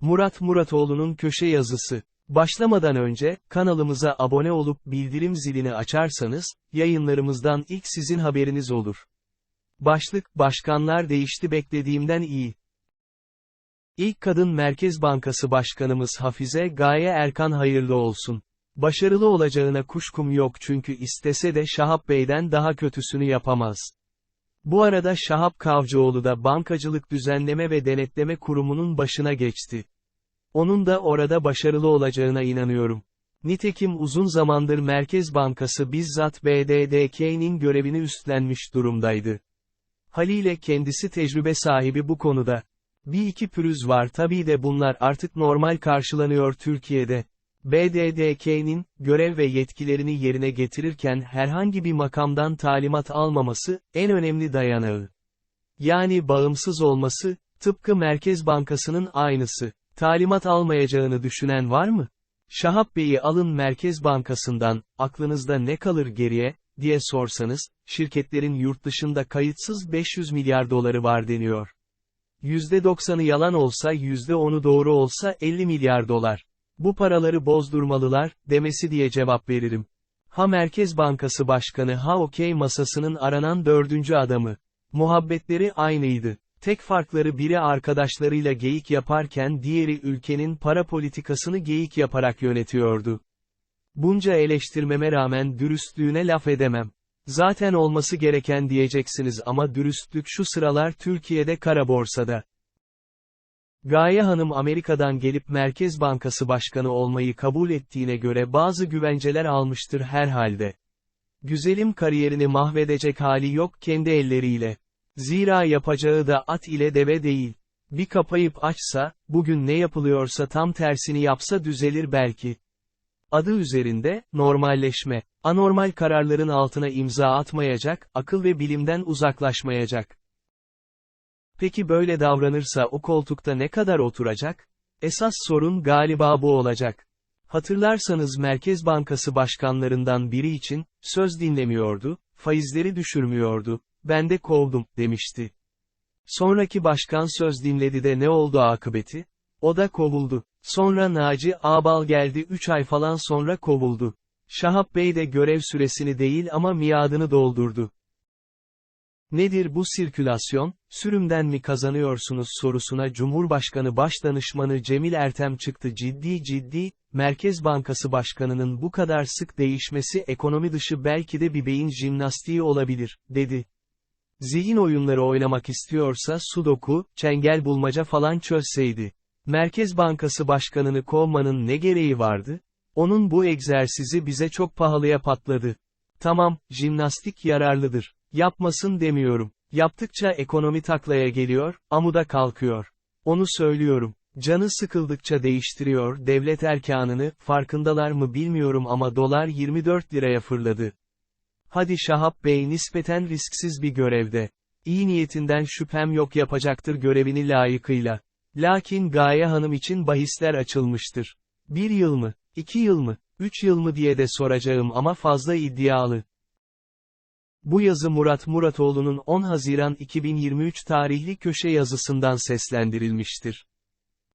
Murat Muratoğlu'nun köşe yazısı. Başlamadan önce, kanalımıza abone olup bildirim zilini açarsanız, yayınlarımızdan ilk sizin haberiniz olur. Başlık, başkanlar değişti beklediğimden iyi. İlk kadın Merkez Bankası Başkanımız Hafize Gaye Erkan hayırlı olsun. Başarılı olacağına kuşkum yok çünkü istese de Şahap Bey'den daha kötüsünü yapamaz. Bu arada Şahap Kavcıoğlu da Bankacılık Düzenleme ve Denetleme Kurumu'nun başına geçti. Onun da orada başarılı olacağına inanıyorum. Nitekim uzun zamandır Merkez Bankası bizzat BDDK'nin görevini üstlenmiş durumdaydı. Haliyle kendisi tecrübe sahibi bu konuda. Bir iki pürüz var tabii de bunlar artık normal karşılanıyor Türkiye'de. BDDK'nin, görev ve yetkilerini yerine getirirken herhangi bir makamdan talimat almaması, en önemli dayanağı. Yani bağımsız olması, tıpkı Merkez Bankası'nın aynısı. Talimat almayacağını düşünen var mı? Şahap Bey'i alın Merkez Bankası'ndan, aklınızda ne kalır geriye, diye sorsanız, şirketlerin yurt dışında kayıtsız 500 milyar doları var deniyor. %90'ı yalan olsa %10'u doğru olsa 50 milyar dolar. Bu paraları bozdurmalılar, demesi diye cevap veririm. Ha Merkez Bankası Başkanı ha okey masasının aranan dördüncü adamı. Muhabbetleri aynıydı. Tek farkları biri arkadaşlarıyla geyik yaparken diğeri ülkenin para politikasını geyik yaparak yönetiyordu. Bunca eleştirmeme rağmen dürüstlüğüne laf edemem. Zaten olması gereken diyeceksiniz ama dürüstlük şu sıralar Türkiye'de kara borsada. Gaye Hanım Amerika'dan gelip Merkez Bankası Başkanı olmayı kabul ettiğine göre bazı güvenceler almıştır herhalde. Güzelim kariyerini mahvedecek hali yok kendi elleriyle. Zira yapacağı da at ile deve değil. Bir kapayıp açsa, bugün ne yapılıyorsa tam tersini yapsa düzelir belki. Adı üzerinde, normalleşme, anormal kararların altına imza atmayacak, akıl ve bilimden uzaklaşmayacak. Peki böyle davranırsa o koltukta ne kadar oturacak? Esas sorun galiba bu olacak. Hatırlarsanız Merkez Bankası başkanlarından biri için, söz dinlemiyordu, faizleri düşürmüyordu, ben de kovdum, demişti. Sonraki başkan söz dinledi de ne oldu akıbeti? O da kovuldu. Sonra Naci Ağbal geldi 3 ay falan sonra kovuldu. Şahap Bey de görev süresini değil ama miadını doldurdu. Nedir bu sirkülasyon, sürümden mi kazanıyorsunuz sorusuna Cumhurbaşkanı Başdanışmanı Cemil Ertem çıktı ciddi ciddi, Merkez Bankası Başkanı'nın bu kadar sık değişmesi ekonomi dışı belki de bir beyin jimnastiği olabilir, dedi. Zihin oyunları oynamak istiyorsa sudoku, çengel bulmaca falan çözseydi. Merkez Bankası Başkanı'nı kovmanın ne gereği vardı? Onun bu egzersizi bize çok pahalıya patladı. Tamam, jimnastik yararlıdır. Yapmasın demiyorum. Yaptıkça ekonomi taklaya geliyor, amuda kalkıyor. Onu söylüyorum. Canı sıkıldıkça değiştiriyor devlet erkanını, farkındalar mı bilmiyorum ama dolar 24 liraya fırladı. Hadi Şahap Bey nispeten risksiz bir görevde. İyi niyetinden şüphem yok yapacaktır görevini layıkıyla. Lakin Gaye Hanım için bahisler açılmıştır. Bir yıl mı, iki yıl mı, üç yıl mı diye de soracağım ama fazla iddialı. Bu yazı Murat Muratoğlu'nun 10 Haziran 2023 tarihli köşe yazısından seslendirilmiştir.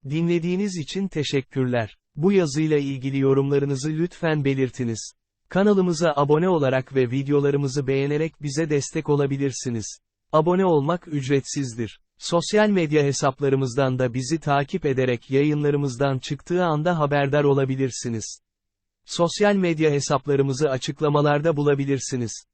Dinlediğiniz için teşekkürler. Bu yazıyla ilgili yorumlarınızı lütfen belirtiniz. Kanalımıza abone olarak ve videolarımızı beğenerek bize destek olabilirsiniz. Abone olmak ücretsizdir. Sosyal medya hesaplarımızdan da bizi takip ederek yayınlarımızdan çıktığı anda haberdar olabilirsiniz. Sosyal medya hesaplarımızı açıklamalarda bulabilirsiniz.